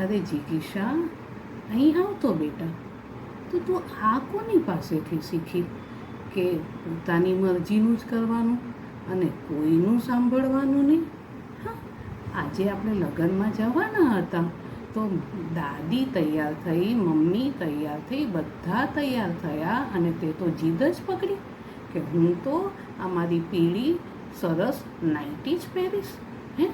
અરે જીગીશા અહીં આવતો બેટા. તો તું આ કોની પાસેથી શીખી કે પોતાની મરજીનું જ કરવાનું અને કોઈનું સાંભળવાનું નહીં? હા, આજે આપણે લગ્નમાં જવાના હતા. તો દાદી તૈયાર થઈ, મમ્મી તૈયાર થઈ, બધા તૈયાર થયા અને તે તો જીદ જ પકડી કે હું તો આ મારી પીળી, સરસ, નાઇટી જ પહેરીશ. હે?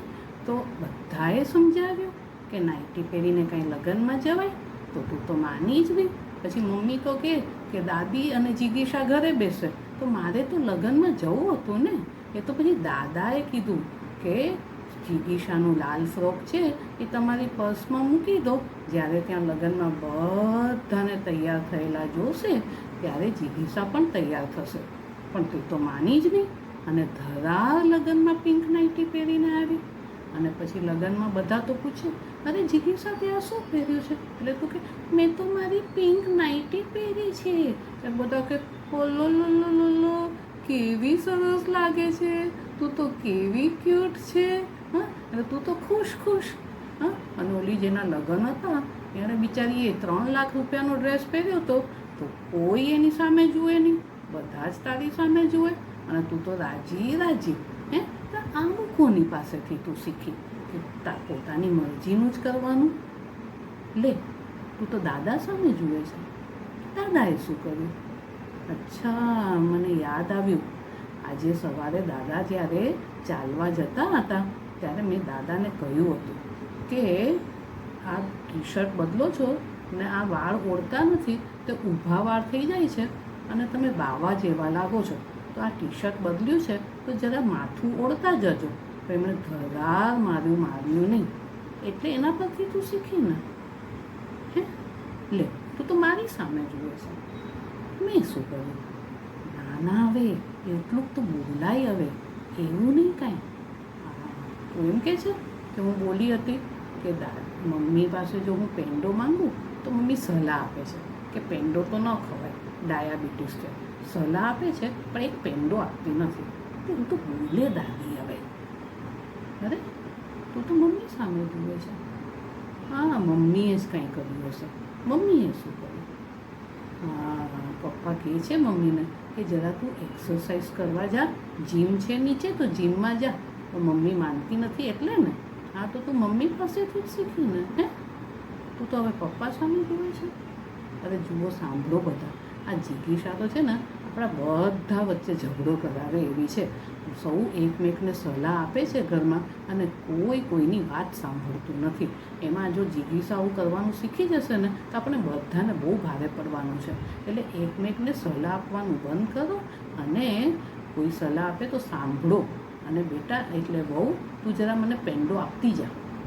તો બધાએ સમજાવ્યું. કે નાઇટી પહેરીને કાંઈ લગ્નમાં જવાય? તો તું તો માની જ નહીં પછી મમ્મી તો કહે કે દાદી અને જીગીશા ઘરે બેસે. તો મારે તો લગ્નમાં જવું હતું ને. એ તો પછી દાદાએ કીધું કે જીગીશાનું લાલ ફ્રોક છે એ તમારી પર્સમાં મૂકી દો. જ્યારે ત્યાં લગ્નમાં બધાને તૈયાર થયેલા જોશે, ત્યારે જીગીશા પણ તૈયાર થશે. પણ તું તો માની જ નહીં અને ધરા લગ્નમાં પિંક નાઇટી પહેરીને આવી. અને પછી લગ્નમાં બધા તો પૂછે, અરે જીગી સાથે આ શું પહેર્યું છે? એટલે તું કે, મેં તો મારી પિંક નાઇટી પહેરી છે. એટલે બધા કે ઓલો લો લો લો કેવી સરસ લાગે છે. તું તો કેવી ક્યુટ છે. હા, અને તું તો ખુશ ખુશ. હા, અને ઓલી જેના લગ્ન હતા એણે બિચારીએ ત્રણ લાખ રૂપિયાનો ડ્રેસ પહેર્યો હતો, તો કોઈ એની સામે જુએ નહીં. બધા જ તારી સામે જુએ, અને તું તો રાજી રાજી, હે? તો કોની પાસેથી તું શીખી પોતાની મરજીનું જ કરવાનું? લે, તું તો દાદા સામે જુએ છે. દાદાએ શું કર્યું? અચ્છા, મને યાદ આવ્યું. આજે સવારે દાદા જ્યારે ચાલવા જતા હતા, ત્યારે મેં દાદાને કહ્યું હતું કે, આ ટી શર્ટ બદલો છો ને આ વાળ ઓળતા નથી, તે ઊભા વાળ થઈ જાય છે અને તમે બાવા જેવા લાગો છો. તો આ ટી શર્ટ બદલ્યું છે, તો જરા માથું ઓળતા જજો. એમણે ધરાર માર્યું માર્યું નહીં. એટલે એના પરથી તું શીખી ને. હે? લે, તું તો મારી સામે જુએ છે. મેં શું કર્યું? ના ના, હવે. એટલું તો બોલાય હવે. એવું નહીં કાંઈ. તું એમ કે છે કે હું બોલી હતી કે મમ્મી પાસે જો હું પેંડો માંગું, તો મમ્મી સલાહ આપે છે કે પેંડો તો ન ખવાય, ડાયાબિટીસ છે. સલાહ આપે છે, પણ એક પેંડો આપતી નથી. તો તો બોલે દાદી. અરે, તું તો મમ્મી સામે જુએ છે. હા, મમ્મીએ જ કંઈ કર્યું હશે. મમ્મીએ શું કર્યું? હા, પપ્પા કહે છે મમ્મીને કે જરા તું એક્સરસાઇઝ કરવા જા. જીમ છે નીચે, તો જીમમાં જા. તો મમ્મી માનતી નથી એટલે ને? હા, તો તું મમ્મી પાસેથી જ શીખીને હે? તું તો હવે પપ્પા સામે જુએ છે. અરે, જુઓ, સાંભળો બધા. આ જીગીશા તો છે ને આપણા બધા વચ્ચે ઝઘડો કરાવે એવી છે. સૌ એકમેકને સલાહ આપે છે ઘરમાં અને કોઈ કોઈની વાત સાંભળતું નથી. એમાં જો જીગીશા આવું કરવાનું શીખી જશે ને, તો આપણે બધાને બહુ ભારે પડવાનું છે. એટલે એકમેકને સલાહ આપવાનું બંધ કરો અને કોઈ સલાહ આપે તો સાંભળો. અને બેટા, એટલે બહુ તું જરા મને પેંડો આપતી જા.